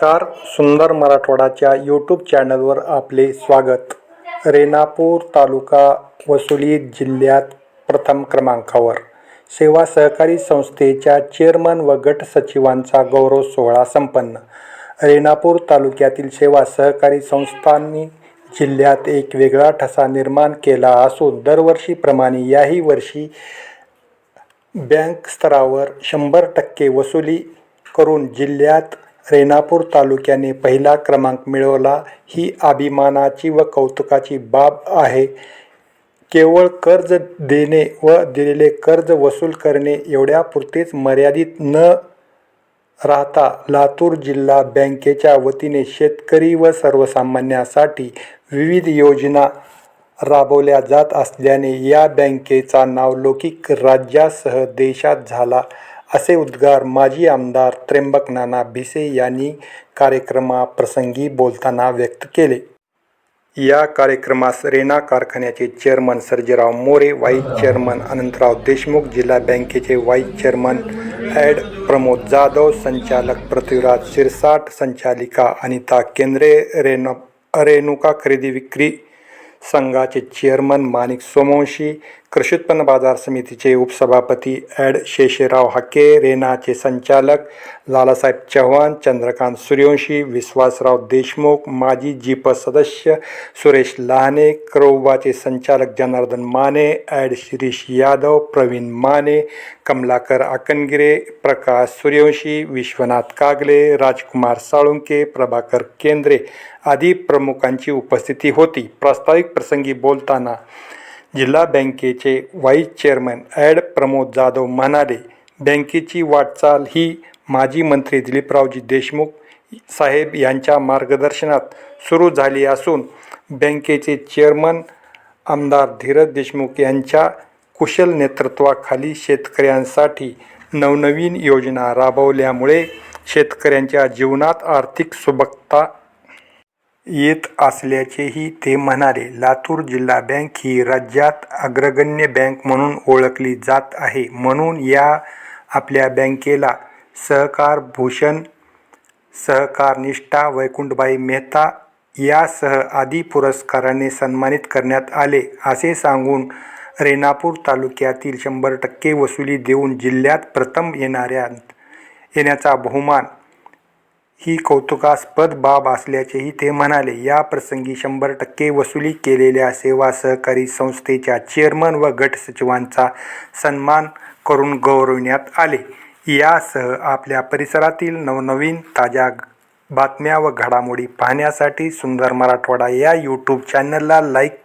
सुंदर मराठवाडाच्या यूट्यूब चॅनलवर आपले स्वागत. रेणापूर तालुका वसुली जिल्ह्यात प्रथम क्रमांकावर. सेवा सहकारी संस्थेच्या चेअरमन व गट सचिवांचा गौरव सोहळा संपन्न. रेणापूर तालुक्यातील सेवा सहकारी संस्थांनी जिल्ह्यात एक वेगळा ठसा निर्माण केला असून दरवर्षीप्रमाणे याही वर्षी बँक स्तरावर शंभर टक्के वसुली करून जिल्ह्यात रेणापूर तालुक्याने पहिला क्रमांक मिळवला. ही अभिमानाची व कौतुकाची बाब आहे. केवळ कर्ज देणे व दिलेले कर्ज वसूल करणे एवढ्यापुरतेच मर्यादित न राहता लातूर जिल्हा बँकेच्या वतीने शेतकरी व सर्वसामान्यांसाठी विविध योजना राबवल्या जात असल्याने या बँकेचा नावलौकिक राज्यासह देशात झाला. असे उद्गार माजी आमदार त्र्यंबक नाना भिसे यांनी कार्यक्रमाप्रसंगी बोलताना व्यक्त केले. या कार्यक्रमास रेना कारखान्याचे chairman Sarjerao More vice chairman Anantrao Deshmukh जिल्हा बँकेचे vice chairman adv Pramod Jadhav संचालक पृथ्वीराज शिरसाट संचालिका अनिता केंद्रे रेण रेणुका खरेदी विक्री संघाचे चेअरमन माणिक सोमवंशी कृषी उत्पन्न बाजार समितीचे उपसभापती ॲड शेषराव हाके रेनाचे संचालक लालासाहेब चव्हाण चंद्रकांत सूर्यवंशी विश्वासराव देशमुख माजी जीप सदस्य सुरेश लहाने क्रौबाचे संचालक जनार्दन माने ॲड शिरीष यादव प्रवीण माने कमलाकर आकनगिरे प्रकाश सूर्यवंशी विश्वनाथ कागले राजकुमार साळुंके प्रभाकर केंद्रे आदी प्रमुखांची उपस्थिती होती. प्रास्ताविक प्रसंगी बोलताना जिल्हा बँकेचे vice chairman adv Pramod Jadhav म्हणाले बँकेची वाटचाल ही माजी मंत्री दिलीपरावजी देशमुख साहेब यांच्या मार्गदर्शनात सुरू झाली असून बँकेचे चेअरमन आमदार धीरज देशमुख यांच्या कुशल नेतृत्वाखाली शेतकऱ्यांसाठी नवनवीन योजना राबवल्यामुळे शेतकऱ्यांच्या जीवनात आर्थिक सुबकता येत असल्याचेही ते म्हणाले. लातूर जिल्हा बँक ही राज्यात अग्रगण्य बँक म्हणून ओळखली जात आहे. म्हणून या आपल्या बँकेला सहकार भूषण सहकार निष्ठा वैकुंठबाई मेहता यासह आदी पुरस्काराने सन्मानित करण्यात आले. असे सांगून रेणापूर तालुक्यातील शंभर टक्के वसुली देऊन जिल्ह्यात प्रथम येणाऱ्या येण्याचा बहुमान ही कौतुकास्पद बाब असल्याचेही ते म्हणाले. या प्रसंगी शंभर टक्के वसुली केलेल्या सेवा सहकारी संस्थेच्या चेअरमन व गट सचिवांचा सन्मान करून गौरविण्यात आले. यासह आपल्या परिसरातील नवनवीन ताज्या बातम्या व घडामोडी पाहण्यासाठी सुंदर मराठवाडा या यूट्यूब चॅनलला लाईक करा.